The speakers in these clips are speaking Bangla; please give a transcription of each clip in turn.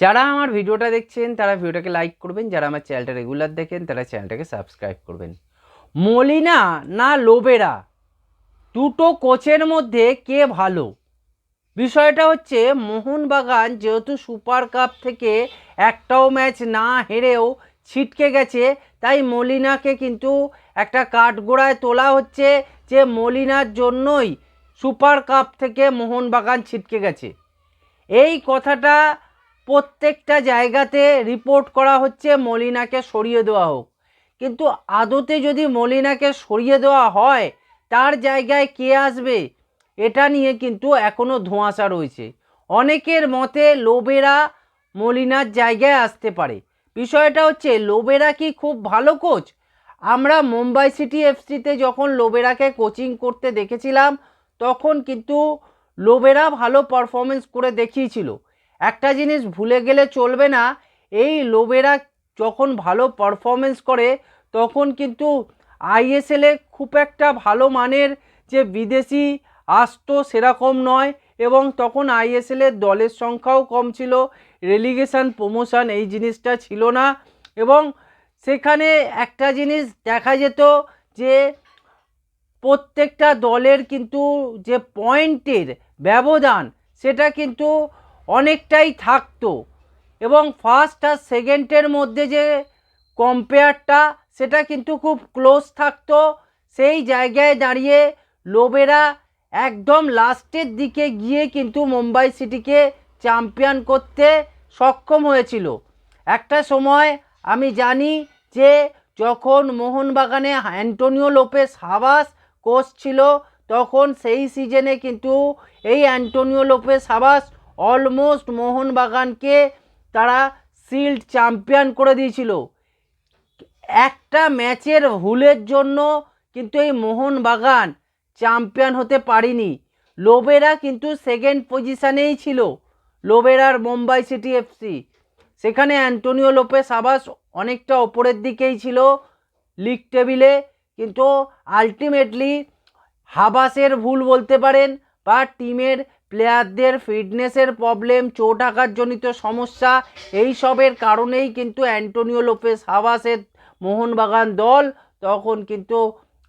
যারা আমার ভিডিওটা দেখছেন, তারা ভিডিওটাকে লাইক করবেন। যারা আমার চ্যানেলটা রেগুলার দেখেন, তারা চ্যানেলটাকে সাবস্ক্রাইব করবেন। মলিনা না লোবেরা, দুটো কোচের মধ্যে কে ভালো? বিষয়টা হচ্ছে, মোহনবাগান যেহেতু সুপার কাপ থেকে একটাও ম্যাচ না হেরেও ছিটকে গেছে, তাই মলিনাকে কিন্তু একটা কাঠগোড়ায় তোলা হচ্ছে যে মলিনার জন্যই সুপার কাপ থেকে মোহনবাগান ছিটকে গেছে। এই কথাটা প্রত্যেকটা জায়গাতে রিপোর্ট করা হচ্ছে মলিনাকে সরিয়ে দেওয়া হোক। কিন্তু আদতে যদি মলিনাকে সরিয়ে দেওয়া হয়, তার জায়গায় কে আসবে, এটা নিয়ে কিন্তু এখনও ধোঁয়াশা রয়েছে। অনেকের মতে লোবেরা মলিনার জায়গায় আসতে পারে। বিষয়টা হচ্ছে লোবেরা কি খুব ভালো কোচ আমরা মুম্বাই সিটি এফসিতে যখন লোবেরাকে কোচিং করতে দেখেছিলাম, তখন কিন্তু লোবেরা ভালো পারফরমেন্স করে দেখিয়েছিল। একটা জিনিস ভুলে গেলে চলবে না, এই লোবেরা যখন ভালো পারফরমেন্স করে, তখন কিন্তু আইএসএলে খুব একটা ভালো মানের যে বিদেশি আসতো সেরকম নয় এবং তখন আইএসএলের দলের সংখ্যাও কম ছিল রেলিগেশন প্রমোশন এই জিনিসটা ছিল না এবং সেখানে একটা জিনিস দেখা যেত যে প্রত্যেকটা দলের কিন্তু যে পয়েন্টের ব্যবধান সেটা কিন্তু অনেকটাই থাকতো। এবং ফার্স্ট আর সেকেন্ডের মধ্যে যে কম্পেয়ারটা সেটা কিন্তু খুব ক্লোজ থাকতো। সেই জায়গায় দাঁড়িয়ে লোবেরা একদম লাস্টের দিকে গিয়ে কিন্তু মুম্বাই সিটিকে চ্যাম্পিয়ন করতে সক্ষম হয়েছিল। একটা সময় আমি জানি যে যখন মোহনবাগানে অ্যান্টোনিও লোপেস হাবাস কোচ ছিল, তখন সেই সিজনে কিন্তু এই অ্যান্টোনিও লোপেস হাবাস অলমোস্ট মোহনবাগানকে তারা শিল্ড চ্যাম্পিয়ন করে দিয়েছিল। একটা ম্যাচের ভুলের জন্য কিন্তু এই মোহনবাগান চ্যাম্পিয়ন হতে পারিনি। লোবেরা কিন্তু সেকেন্ড পজিশানেই ছিল লোবেরার মুম্বাই সিটি এফসি সেখানে অ্যান্টোনিও লোপে সাবাস অনেকটা ওপরের দিকেই ছিল লিগ টেবিলে কিন্তু আলটিমেটলি হাবাসের ভুল বলতে পারেন বা টিমের প্লেয়ারদের ফিটনেসের প্রবলেম চোট আঘাতজনিত সমস্যা, এই সবের কারণেই কিন্তু অ্যান্টোনিও লোপেস হাবাসের মোহনবাগান দল তখন কিন্তু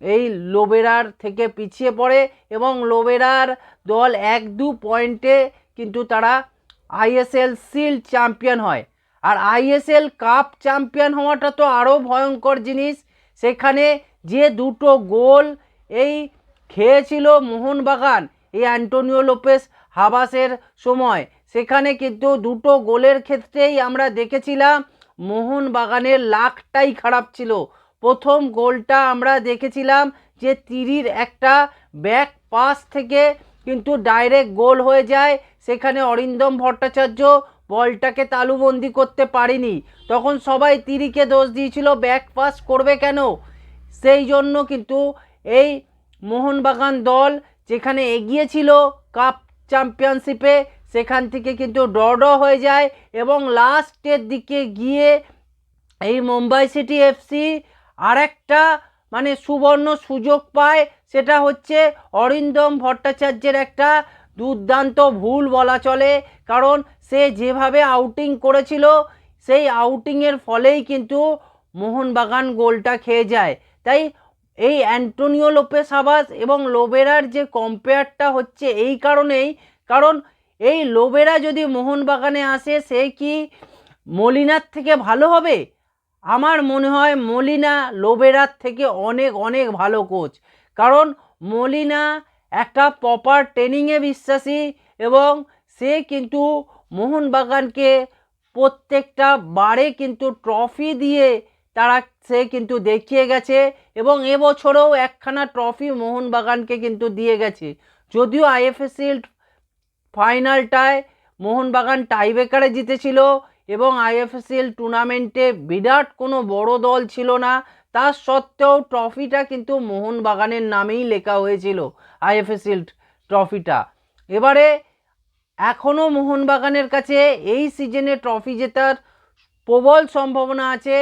এই লোবেরার থেকে পিছিয়ে পড়ে এবং লোবেরার দল এক দু পয়েন্টে কিন্তু তারা আইএসএল শিল্ড চ্যাম্পিয়ন হয়। আর আইএসএল কাপ চ্যাম্পিয়ন হওয়াটা তো আরও ভয়ঙ্কর জিনিস। সেখানে যে দুটো গোল এই খেয়েছিল মোহনবাগান এই অ্যান্টোনিও লোপেস হাবাসের সময়। সেখানে কিন্তু দুটো গোলের ক্ষেত্রেই আমরা দেখেছিলাম মোহনবাগানের লাখটাই খারাপ ছিল। প্রথম গোলটা আমরা দেখেছিলাম যে তিরির একটা ব্যাক পাস থেকে কিন্তু ডাইরেক্ট গোল হয়ে যায়। সেখানে অরিন্দম ভট্টাচার্য বলটাকে তালুবন্দি করতে পারেনি। তখন সবাই তিরিকে দোষ দিয়েছিল, ব্যাক পাস করবে কেন? সেই জন্য কিন্তু এই মোহনবাগান দল যেখানে এগিয়েছিল কাপ চ্যাম্পিয়নশিপে, সেখান থেকে কিন্তু ড ড হয়ে যায় এবং লাস্টের দিকে গিয়ে এই মুম্বাই সিটি এফসি আরেকটা মানে সুবর্ণ সুযোগ পায়। সেটা হচ্ছে অরিন্দম ভট্টাচার্যের একটা দুর্দান্ত ভুল বলা চলে, কারণ সে যেভাবে আউটিং করেছিল, সেই আউটিংয়ের ফলেই কিন্তু মোহনবাগান গোলটা খেয়ে যায়। তাই এই অ্যান্টোনিও লোপেস হাবাস এবং লোবেরার যে কম্পেয়ারটা হচ্ছে এই কারণেই, কারণ এই লোবেরা যদি মোহনবাগানে আসে, সে কি মলিনার থেকে ভালো হবে? আমার মনে হয় মলিনা লোবেরার থেকে অনেক অনেক ভালো কোচ। কারণ মলিনা একটা প্রপার ট্রেনিংয়ে বিশ্বাসী এবং সে কিন্তু মোহনবাগানকে প্রত্যেকটা বারে কিন্তু ট্রফি দিয়ে তারা সে কিন্তু দেখিয়ে গেছে এবং এবছরেও একখানা ট্রফি মোহনবাগানকে কিন্তু দিয়ে গেছে। যদিও আইএফএসিল ফাইনালটায় মোহনবাগান টাইব্রেকারে জিতেছিল এবং আইএফএসএল টুর্নামেন্টে বিরাট কোনো বড় দল ছিল না, তা সত্ত্বেও ট্রফিটা কিন্তু মোহনবাগানের নামেই লেখা হয়েছিল আইএফএসএল ট্রফিটা। এবারে এখনও মোহনবাগানের কাছে এই সিজনে ট্রফি জেতার প্রবল সম্ভাবনা আছে।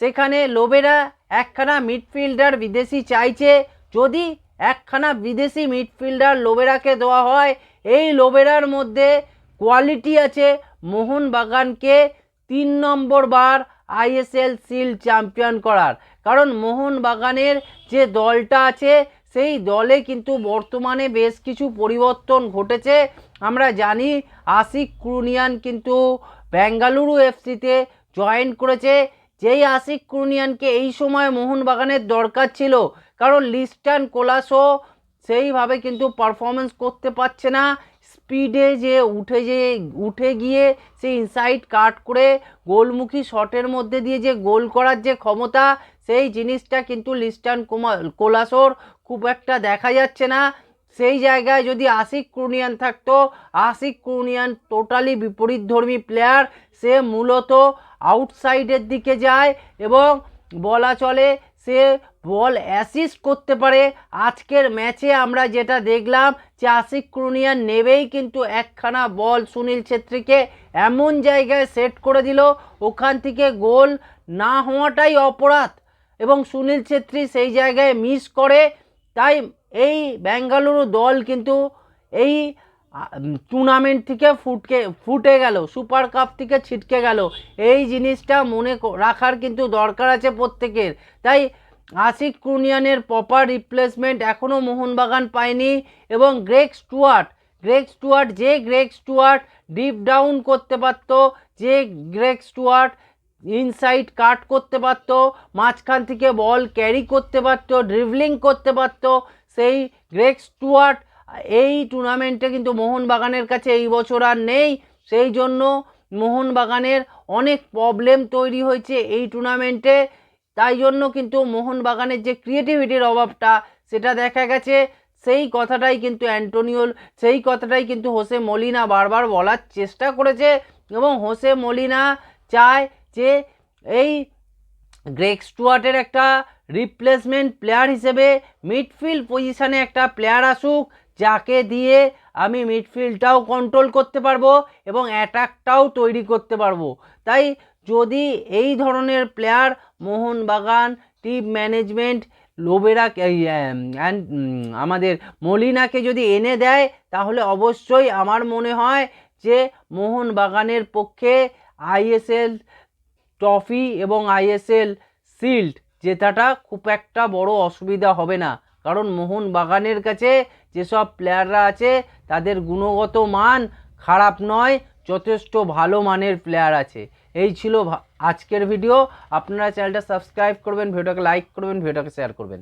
সেখানে লোবেরা একখানা মিডফিল্ডার বিদেশি চাইছে। যদি একখানা বিদেশি মিডফিল্ডার লোবেরাকে দেওয়া হয়, এই লোবেরার মধ্যে কোয়ালিটি আছে মোহনবাগানকে তিন নম্বর বার আইএসএল সিল চ্যাম্পিয়ন করার। কারণ মোহনবাগানের যে দলটা আছে, সেই দলে কিন্তু বর্তমানে বেশ কিছু পরিবর্তন ঘটেছে। আমরা জানি আশিক ক্রুনিয়ান কিন্তু বেঙ্গালুরু এফসিতে জয়েন করেছে। যেই আশিক ক্রুনিয়ানকে এই সময় মোহনবাগানের দরকার ছিল, কারণ লিস্টান কোলাসো সেইভাবে কিন্তু পারফরমেন্স করতে পারছে না। স্পিডে যে উঠে যে, উঠে গিয়ে সেই ইনসাইড কাট করে গোলমুখী শটের মধ্যে দিয়ে যে গোল করার যে ক্ষমতা, সেই জিনিসটা কিন্তু লিস্টান কোলাসোর খুব একটা দেখা যাচ্ছে না। সেই জায়গায় যদি আশিক ক্রুনিয়ান থাকতো, আশিক ক্রুনিয়ান টোটালি বিপরীতধর্মী প্লেয়ার সে মূলত আউটসাইডের দিকে যায় এবং বলা চলে সে বল অ্যাসিস্ট করতে পারে। আজকের ম্যাচে আমরা যেটা দেখলাম যে আশিক ক্রুনিয়ান নেবেই কিন্তু একখানা বল সুনীল ছেত্রীকে এমন জায়গায় সেট করে দিল, ওখান থেকে গোল না হওয়াটাই অপরাধ। এবং সুনীল ছেত্রী সেই জায়গায় মিস করে। তাই এই বেঙ্গালুরু দল কিন্তু এই টুর্নামেন্ট থেকে ফুটকে, ফুটে গেল, সুপার কাপ থেকে ছিটকে গেল। এই জিনিসটা মনে রাখার কিন্তু দরকার আছে প্রত্যেকের। তাই আশিক ক্রুনিয়ানের প্রপার রিপ্লেসমেন্ট এখনও মোহনবাগান পায়নি এবং গ্রেগ স্টুয়ার্ট গ্রেগ স্টুয়ার্ট, যে গ্রেগ স্টুয়ার্ট ডিপ ডাউন করতে পারত, যে গ্রেগ স্টুয়ার্ট ইনসাইড কাট করতে পারত, মাঝখান থেকে বল ক্যারি করতে পারত ড্রিভলিং করতে পারত, সেই গ্রেগ স্টুয়ার্ট এই টুর্নামেন্টে কিন্তু মোহনবাগানের কাছে এই বছর আর নেই। সেই জন্য মোহনবাগানের অনেক প্রবলেম তৈরি হয়েছে এই টুর্নামেন্টে। তাই জন্য কিন্তু মোহনবাগানের যে ক্রিয়েটিভিটির অভাবটা, সেটা দেখা গেছে। সেই কথাটাই কিন্তু অ্যান্টোনিওল সেই কথাটাই কিন্তু হোসে মলিনা বারবার বলার চেষ্টা করেছে এবং হোসে মলিনা চায় যে এই গ্রেগ স্টুয়ার্টের একটা রিপ্লেসমেন্ট প্লেয়ার হিসেবে মিডফিল্ড পজিশানে একটা প্লেয়ার আসুক। যাকে দিয়ে আমি মিডফিল্ডটাও কন্ট্রোল করতে পারব এবং অ্যাটাকটাও তৈরি করতে পারব। তাই যদি এই ধরনের player Mohun Bagan team management Lobera আমাদের মলিনাকে যদি এনে দেয়, তাহলে অবশ্যই আমার মনে হয় যে মোহনবাগানের পক্ষে আইএসএল ট্রফি এবং আইএসএল শিল্ড জেতাটা খুব একটা বড় অসুবিধা হবে না। কারণ মোহন বাগানের কাছে যেসব প্লেয়াররা আছে, তাদের গুণগত মান খারাপ নয়, যথেষ্ট ভালো মানের প্লেয়ার আছে। এই ছিল আজকের ভিডিও আপনারা চ্যানেলটা সাবস্ক্রাইব করবেন ভিডিওটাকে লাইক করবেন ভিডিওটাকে শেয়ার করবেন।